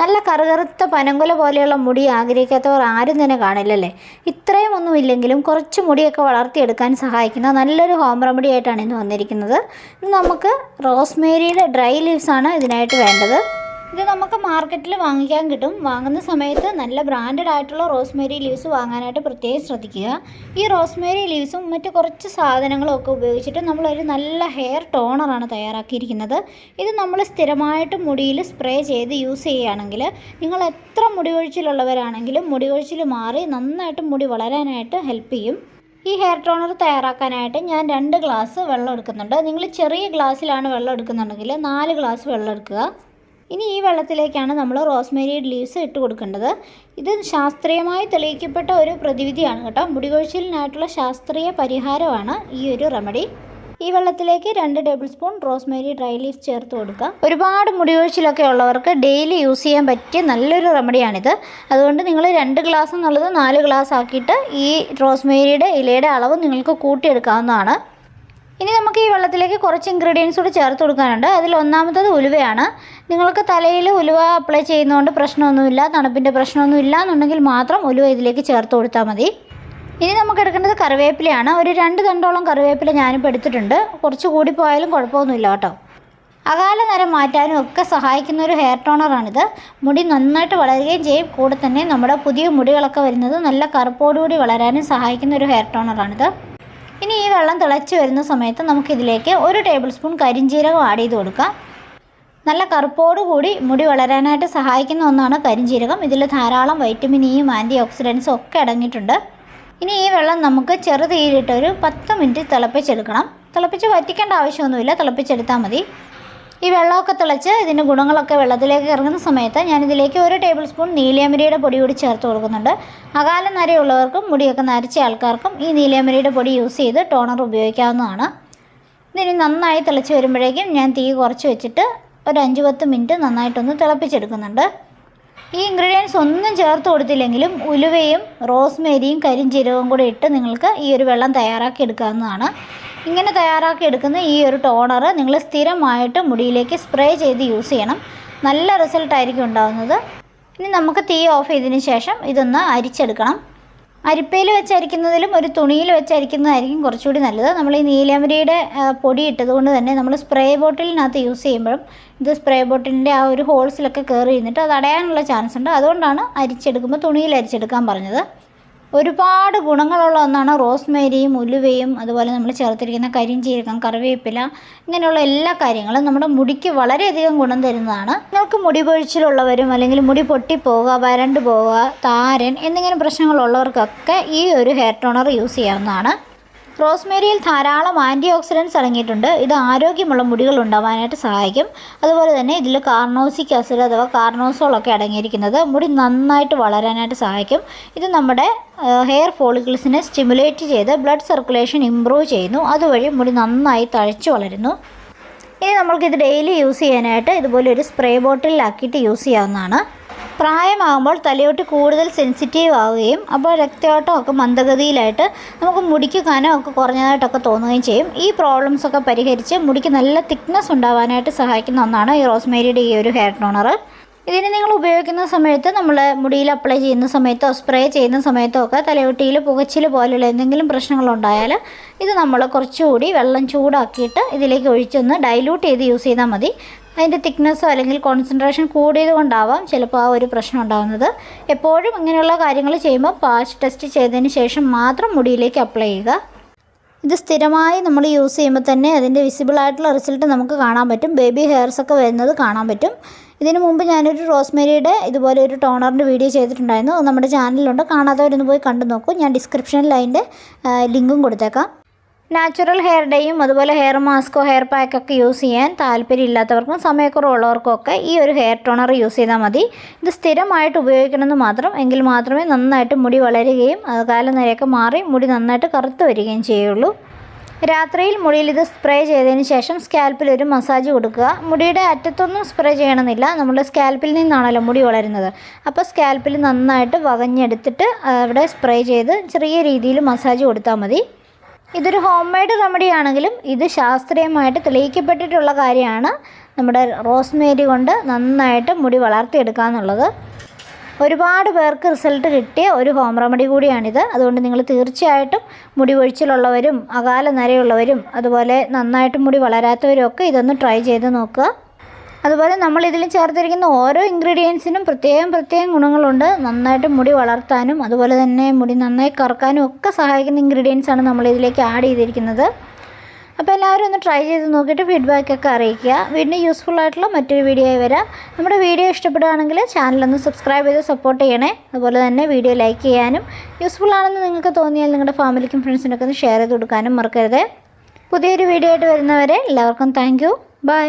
നല്ല കറുകറുത്ത പനങ്കുല പോലെയുള്ള മുടി ആഗ്രഹിക്കാത്തവർ ആരും തന്നെ കാണില്ലല്ലേ? ഇത്രയും ഒന്നും ഇല്ലെങ്കിലും കുറച്ച് മുടിയൊക്കെ വളർത്തിയെടുക്കാൻ സഹായിക്കുന്ന നല്ലൊരു ഹോം റെമഡി ആയിട്ടാണ് ഇന്ന് വന്നിരിക്കുന്നത്. ഇന്ന് നമുക്ക് റോസ്മേരിയുടെ ഡ്രൈ ലീവ്സാണ് ഇതിനായിട്ട് വേണ്ടത്. ഇത് നമുക്ക് മാർക്കറ്റിൽ വാങ്ങിക്കാൻ കിട്ടും. വാങ്ങുന്ന സമയത്ത് നല്ല ബ്രാൻഡഡ് ആയിട്ടുള്ള റോസ്മേരി ലീവ്സ് വാങ്ങാനായിട്ട് പ്രത്യേകം ശ്രദ്ധിക്കുക. ഈ റോസ്മേരി ലീവ്സും മറ്റ് കുറച്ച് സാധനങ്ങളും ഒക്കെ ഉപയോഗിച്ചിട്ട് നമ്മളൊരു നല്ല ഹെയർ ടോണറാണ് തയ്യാറാക്കിയിരിക്കുന്നത്. ഇത് നമ്മൾ സ്ഥിരമായിട്ട് മുടിയിൽ സ്പ്രേ ചെയ്ത് യൂസ് ചെയ്യുകയാണെങ്കിൽ നിങ്ങൾ എത്ര മുടി കൊഴിച്ചിലുള്ളവരാണെങ്കിലും മുടി കൊഴിച്ചിൽ മാറി നന്നായിട്ട് മുടി വളരാനായിട്ട് ഹെൽപ്പ് ചെയ്യും. ഈ ഹെയർ ടോണർ തയ്യാറാക്കാനായിട്ട് ഞാൻ രണ്ട് ഗ്ലാസ് വെള്ളം എടുക്കുന്നുണ്ട്. നിങ്ങൾ ചെറിയ ഗ്ലാസ്സിലാണ് വെള്ളം എടുക്കുന്നുണ്ടെങ്കിൽ നാല് ഗ്ലാസ് വെള്ളം എടുക്കുക. ഇനി ഈ വെള്ളത്തിലേക്കാണ് നമ്മൾ റോസ്മേരി ലീവ്സ് ഇട്ട് കൊടുക്കേണ്ടത്. ഇത് ശാസ്ത്രീയമായി തെളിയിക്കപ്പെട്ട ഒരു പ്രതിവിധിയാണ് കേട്ടോ. മുടികൊഴിച്ചിലിനായിട്ടുള്ള ശാസ്ത്രീയ പരിഹാരമാണ് ഈ ഒരു റെമഡി ഈ വെള്ളത്തിലേക്ക് രണ്ട് tablespoon rosemary dry leaf ചേർത്ത് കൊടുക്കുക. ഒരുപാട് മുടികൊഴിച്ചിലൊക്കെ ഉള്ളവർക്ക് ഡെയിലി യൂസ് ചെയ്യാൻ പറ്റിയ നല്ലൊരു റെമഡിയാണിത് അതുകൊണ്ട് നിങ്ങൾ രണ്ട് ഗ്ലാസ് എന്നുള്ളത് നാല് ഗ്ലാസ് ആക്കിയിട്ട് ഈ റോസ്മേരിയുടെ ഇലയുടെ അളവ് നിങ്ങൾക്ക് കൂട്ടിയെടുക്കാവുന്നതാണ്. ഇനി നമുക്ക് ഈ വെള്ളത്തിലേക്ക് കുറച്ച് ഇൻഗ്രീഡിയൻസ് കൂടി ചേർത്ത് കൊടുക്കാനുണ്ട്. അതിൽ ഒന്നാമത്തത് ഉലുവയാണ്. നിങ്ങൾക്ക് തലയിൽ ഉലുവ അപ്ലൈ ചെയ്യുന്നതുകൊണ്ട് പ്രശ്നമൊന്നുമില്ല തണുപ്പിന്റെ പ്രശ്നമൊന്നുമില്ല എന്നുണ്ടെങ്കിൽ മാത്രം ഉലുവ ഇതിലേക്ക് ചേർത്ത് കൊടുത്താൽ മതി. ഇനി നമുക്ക് എടുക്കേണ്ടത് കറിവേപ്പിലയാണ്. ഒരു രണ്ട് തണ്ടോളം കറിവേപ്പില ഞാനിപ്പോൾ എടുത്തിട്ടുണ്ട്. കുറച്ച് കൂടി പോയാലും കുഴപ്പമൊന്നുമില്ല കേട്ടോ. അകാല നേരം മാറ്റാനും ഒക്കെ സഹായിക്കുന്ന ഒരു ഹെയർ ടോണറാണിത് മുടി നന്നായിട്ട് വളരുകയും ചെയ്യും. കൂടെ തന്നെ നമ്മുടെ പുതിയ മുടികളൊക്കെ വരുന്നത് നല്ല കറുപ്പോടുകൂടി വളരാനും സഹായിക്കുന്ന ഒരു ഹെയർ ടോണറാണിത് ഇനി ഈ വെള്ളം തിളച്ച് വരുന്ന സമയത്ത് നമുക്കിതിലേക്ക് ഒരു ടേബിൾ സ്പൂൺ കരിഞ്ജീരകം ആഡ് ചെയ്ത് കൊടുക്കാം. നല്ല കൂടി മുടി വളരാനായിട്ട് സഹായിക്കുന്ന ഒന്നാണ് കരിഞ്ചീരകം. ഇതിൽ ധാരാളം വൈറ്റമിൻ ഇയും ആന്റി ഓക്സിഡൻസും ഒക്കെ അടങ്ങിയിട്ടുണ്ട്. ഇനി ഈ വെള്ളം നമുക്ക് ചെറുതീരിട്ട് ഒരു പത്ത് മിനിറ്റ് തിളപ്പിച്ചെടുക്കണം. തിളപ്പിച്ച് വറ്റിക്കേണ്ട ആവശ്യമൊന്നുമില്ല. തിളപ്പിച്ചെടുത്താൽ മതി. ഈ വെള്ളമൊക്കെ തിളച്ച് ഇതിന്റെ ഗുണങ്ങളൊക്കെ വെള്ളത്തിലേക്ക് ഇറങ്ങുന്ന സമയത്ത് ഞാനിതിലേക്ക് ഒരു ടേബിൾ സ്പൂൺ നീലിയമരിയുടെ പൊടി കൂടി ചേർത്ത് കൊടുക്കുന്നുണ്ട്. അകാല നരയുള്ളവർക്കും മുടിയൊക്കെ നരച്ച ആൾക്കാർക്കും ഈ നീലിയമരിയുടെ പൊടി യൂസ് ചെയ്ത് ടോണർ ഉപയോഗിക്കാവുന്നതാണ്. ഇതിനി നന്നായി തിളച്ച് വരുമ്പോഴേക്കും ഞാൻ തീ കുറച്ച് വെച്ചിട്ട് ഒരു അഞ്ച് പത്ത് മിനിറ്റ് നന്നായിട്ടൊന്ന് തിളപ്പിച്ചെടുക്കുന്നുണ്ട്. ഈ ഇൻഗ്രീഡിയൻസ് ഒന്നും ചേർത്ത് കൊടുത്തില്ലെങ്കിലും ഉലുവയും റോസ്മേരിയും കരിഞ്ചീരകവും കൂടി ഇട്ട് നിങ്ങൾക്ക് ഈ ഒരു വെള്ളം തയ്യാറാക്കി എടുക്കാവുന്നതാണ്. ഇങ്ങനെ തയ്യാറാക്കി എടുക്കുന്ന ഈ ഒരു ടോണർ നിങ്ങൾ സ്ഥിരമായിട്ട് മുടിയിലേക്ക് സ്പ്രേ ചെയ്ത് യൂസ് ചെയ്യണം. നല്ല റിസൾട്ടായിരിക്കും ഉണ്ടാകുന്നത് ഇനി നമുക്ക് തീ ഓഫ് ചെയ്തതിന് ശേഷം ഇതൊന്ന് അരിച്ചെടുക്കണം. അരിപ്പയിൽ വെച്ചരിക്കുന്നതിലും ഒരു തുണിയിൽ വെച്ചരിക്കുന്നതായിരിക്കും കുറച്ചുകൂടി നല്ലത്. നമ്മൾ ഈ നീലമരിയുടെ പൊടി ഇട്ടതുകൊണ്ട് തന്നെ നമ്മൾ സ്പ്രേ ബോട്ടിലിനകത്ത് യൂസ് ചെയ്യുമ്പോഴും ഇത് സ്പ്രേ ബോട്ടിലിന്റെ ആ ഒരു ഹോൾസിലൊക്കെ കയറി ഇരുന്നിട്ട് അത് അടയാനുള്ള ചാൻസ് ഉണ്ട് അതുകൊണ്ടാണ് അരിച്ചെടുക്കുമ്പോൾ തുണിയിൽ അരിച്ചെടുക്കാൻ പറഞ്ഞത്. ഒരുപാട് ഗുണങ്ങളുള്ള ഒന്നാണ് റോസ്മേരിയും ഉലുവയും അതുപോലെ നമ്മൾ ചേർത്തിരിക്കുന്ന കരിഞ്ചീരകം കറിവേപ്പില ഇങ്ങനെയുള്ള എല്ലാ കാര്യങ്ങളും നമ്മുടെ മുടിക്ക് വളരെയധികം ഗുണം തരുന്നതാണ്. നിങ്ങൾക്ക് മുടി പൊഴിച്ചിലുള്ളവരും അല്ലെങ്കിൽ മുടി പൊട്ടിപ്പോവുക വരണ്ടു പോവുക താരൻ എന്നിങ്ങനെ പ്രശ്നങ്ങളുള്ളവർക്കൊക്കെ ഈ ഒരു ഹെയർ ടോണർ യൂസ് ചെയ്യാവുന്നതാണ്. റോസ്മേരിയിൽ ധാരാളം ആന്റി ഓക്സിഡൻസ് അടങ്ങിയിട്ടുണ്ട്. ഇത് ആരോഗ്യമുള്ള മുടികൾ ഉണ്ടാവാനായിട്ട് സഹായിക്കും. അതുപോലെ തന്നെ ഇതിൽ കാർണോസിക് ആസിഡ് അഥവാ കാർണോസോളൊക്കെ അടങ്ങിയിരിക്കുന്നത് മുടി നന്നായിട്ട് വളരാനായിട്ട് സഹായിക്കും. ഇത് നമ്മുടെ ഹെയർ ഫോളിക്കിൾസിനെ സ്റ്റിമുലേറ്റ് ചെയ്ത് ബ്ലഡ് സർക്കുലേഷൻ ഇമ്പ്രൂവ് ചെയ്യുന്നു. അതുവഴി മുടി നന്നായി തഴച്ചു വളരുന്നു. ഇനി നമ്മൾക്കിത് ഡെയിലി യൂസ് ചെയ്യാനായിട്ട് ഇതുപോലെ ഒരു സ്പ്രേ ബോട്ടിലാക്കിയിട്ട് യൂസ് ചെയ്യാവുന്നതാണ്. പ്രായമാകുമ്പോൾ തലയോട്ട് കൂടുതൽ സെൻസിറ്റീവ് ആവുകയും അപ്പോൾ രക്തയോട്ടമൊക്കെ മന്ദഗതിയിലായിട്ട് നമുക്ക് മുടിക്ക് കനമൊക്കെ കുറഞ്ഞതായിട്ടൊക്കെ തോന്നുകയും ചെയ്യും. ഈ പ്രോബ്ലംസ് ഒക്കെ പരിഹരിച്ച് മുടിക്ക് നല്ല തിക്നെസ് ഉണ്ടാവാനായിട്ട് സഹായിക്കുന്ന ഒന്നാണ് ഈ റോസ്മേരിയുടെ ഈ ഒരു ഹെയർ ടോണർ ഇതിന് നിങ്ങൾ ഉപയോഗിക്കുന്ന സമയത്ത് നമ്മൾ മുടിയിൽ അപ്ലൈ ചെയ്യുന്ന സമയത്തോ സ്പ്രേ ചെയ്യുന്ന സമയത്തോ ഒക്കെ തലയൊട്ടിയിൽ പുകച്ചിൽ പോലുള്ള എന്തെങ്കിലും പ്രശ്നങ്ങളുണ്ടായാൽ ഇത് നമ്മൾ കുറച്ചുകൂടി വെള്ളം ചൂടാക്കിയിട്ട് ഇതിലേക്ക് ഒഴിച്ചൊന്ന് ഡൈലൂട്ട് ചെയ്ത് യൂസ് ചെയ്താൽ മതി. അതിന്റെ തിക്നെസ്സോ അല്ലെങ്കിൽ കോൺസെൻട്രേഷൻ കൂടിയത് കൊണ്ടാവാം ചിലപ്പോൾ ആ ഒരു പ്രശ്നം ഉണ്ടാകുന്നത് എപ്പോഴും ഇങ്ങനെയുള്ള കാര്യങ്ങൾ ചെയ്യുമ്പോൾ പാച്ച് ടെസ്റ്റ് ചെയ്തതിന് ശേഷം മാത്രം മുടിയിലേക്ക് അപ്ലൈ ചെയ്യുക. ഇത് സ്ഥിരമായി നമ്മൾ യൂസ് ചെയ്യുമ്പോൾ തന്നെ അതിന്റെ വിസിബിൾ ആയിട്ടുള്ള റിസൾട്ട് നമുക്ക് കാണാൻ പറ്റും. ബേബി ഹെയർസ് ഒക്കെ വരുന്നത് കാണാൻ പറ്റും. ഇതിന് മുമ്പ് ഞാനൊരു റോസ്മേരിയുടെ ഇതുപോലെ ഒരു ടോണറിന്റെ വീഡിയോ ചെയ്തിട്ടുണ്ടായിരുന്നു. നമ്മുടെ ചാനലിലുണ്ട്. കാണാത്തവരൊന്ന് പോയി കണ്ടു നോക്കൂ. ഞാൻ ഡിസ്ക്രിപ്ഷനിൽ അതിന്റെ ലിങ്കും കൊടുത്തേക്കാം. നാച്ചുറൽ ഹെയർ ഡേയും അതുപോലെ ഹെയർ മാസ്കോ ഹെയർ പാക്കൊക്കെ യൂസ് ചെയ്യാൻ താല്പര്യമില്ലാത്തവർക്കും സമയക്കുറവുള്ളവർക്കും ഒക്കെ ഈ ഒരു ഹെയർ ടോണർ യൂസ് ചെയ്താൽ മതി. ഇത് സ്ഥിരമായിട്ട് ഉപയോഗിക്കണമെന്ന് മാത്രം എങ്കിൽ മാത്രമേ നന്നായിട്ട് മുടി വളരുകയും കാലം മാറി മുടി നന്നായിട്ട് കറുത്ത് വരികയും ചെയ്യുള്ളൂ. രാത്രിയിൽ മുടിയിൽ ഇത് സ്പ്രേ ചെയ്തതിന് ശേഷം സ്കാൽപ്പിൽ ഒരു മസാജ് കൊടുക്കുക. മുടിയുടെ അറ്റത്തൊന്നും സ്പ്രേ ചെയ്യണമെന്നില്ല. നമ്മുടെ സ്കാൽപ്പിൽ നിന്നാണല്ലോ മുടി വളരുന്നത്. അപ്പോൾ സ്കാൽപ്പിൽ നന്നായിട്ട് വകഞ്ഞെടുത്തിട്ട് അവിടെ സ്പ്രേ ചെയ്ത് ചെറിയ രീതിയിൽ മസാജ് കൊടുത്താൽ മതി. ഇതൊരു ഹോം മെയ്ഡ് റെമഡി ആണെങ്കിലും ഇത് ശാസ്ത്രീയമായിട്ട് തെളിയിക്കപ്പെട്ടിട്ടുള്ള കാര്യമാണ്. നമ്മുടെ റോസ്മേരി കൊണ്ട് നന്നായിട്ട് മുടി വളർത്തിയെടുക്കുക എന്നുള്ളത്. ഒരുപാട് പേർക്ക് റിസൾട്ട് കിട്ടിയ ഒരു ഹോം റെമഡി കൂടിയാണിത്. അതുകൊണ്ട് നിങ്ങൾ തീർച്ചയായിട്ടും മുടി ഒഴിച്ചിലുള്ളവരും അകാല നരയുള്ളവരും അതുപോലെ നന്നായിട്ട് മുടി വളരാത്തവരും ഒക്കെ ഇതൊന്ന് ട്രൈ ചെയ്ത് നോക്കുക. അതുപോലെ നമ്മൾ ഇതിൽ ചേർത്തിരിക്കുന്ന ഓരോ ഇൻഗ്രീഡിയൻസിനും പ്രത്യേകം പ്രത്യേകം ഗുണങ്ങളുണ്ട്. നന്നായിട്ട് മുടി വളർത്താനും അതുപോലെ തന്നെ മുടി നന്നായി കറക്കാനും ഒക്കെ സഹായിക്കുന്ന ഇൻഗ്രീഡിയൻസാണ് നമ്മൾ ഇതിലേക്ക് ആഡ് ചെയ്തിരിക്കുന്നത്. അപ്പോൾ എല്ലാവരും ഒന്ന് ട്രൈ ചെയ്ത് നോക്കിയിട്ട് ഫീഡ്ബാക്കൊക്കെ അറിയിക്കുക. വീണ്ടും യൂസ്ഫുൾ ആയിട്ടുള്ള മറ്റൊരു വീഡിയോ ആയി വരാം. നമ്മുടെ വീഡിയോ ഇഷ്ടപ്പെടുകയാണെങ്കിൽ ചാനലൊന്ന് സബ്സ്ക്രൈബ് ചെയ്ത് സപ്പോർട്ട് ചെയ്യണേ. അതുപോലെ തന്നെ വീഡിയോ ലൈക്ക് ചെയ്യാനും യൂസ്ഫുൾ ആണെന്ന് നിങ്ങൾക്ക് തോന്നിയാൽ നിങ്ങളുടെ ഫാമിലിക്കും ഫ്രണ്ട്സിനൊക്കെ ഒന്ന് ഷെയർ ചെയ്ത് കൊടുക്കാനും മറക്കരുത്. പുതിയൊരു വീഡിയോ ആയിട്ട് വരുന്നവരെ എല്ലാവർക്കും താങ്ക് യു ബൈ